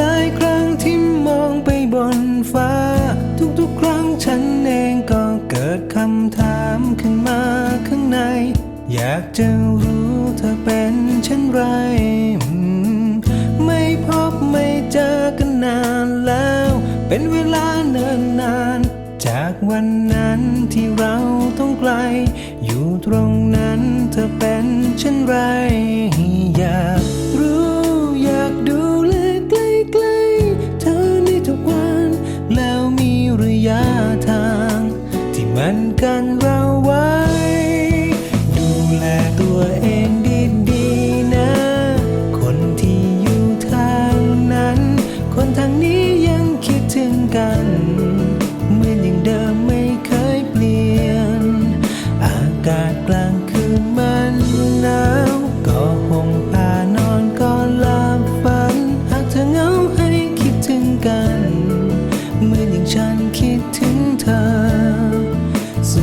ลายครั้งที่มองไปบนฟ้า ทุกๆ ครั้งฉันเองก็เกิดคำถามขึ้นมาข้างใน อยากจะรู้เธอเป็นเช่นไร ไม่พบไม่เจอกันนานแล้ว เป็นเวลาเนิ่นนาน จากวันนั้นที่เราต้องไกล อยู่ตรงนั้นเธอเป็นเช่นไรอยาก มันกันเราไว้ ดูแลตัวเองดีๆนะ คนที่อยู่ทางนั้น คนทางนี้ยังคิดถึงกันเหมือนอย่างเดิมไม่เคยเปลี่ยน อากาศกลางคืนมันหนาวก็ห่มผ้านอนก็หลับฝัน หากเธอเหงาให้คิดถึงกัน เหมือนอย่างฉันคิดถึงเธอ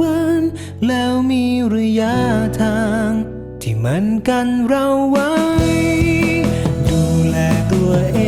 วันแล้วมีระยะทาง ที่มันกันเราไว้ ดูแลตัวเอง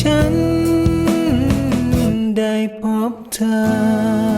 ฉันได้พบเธอ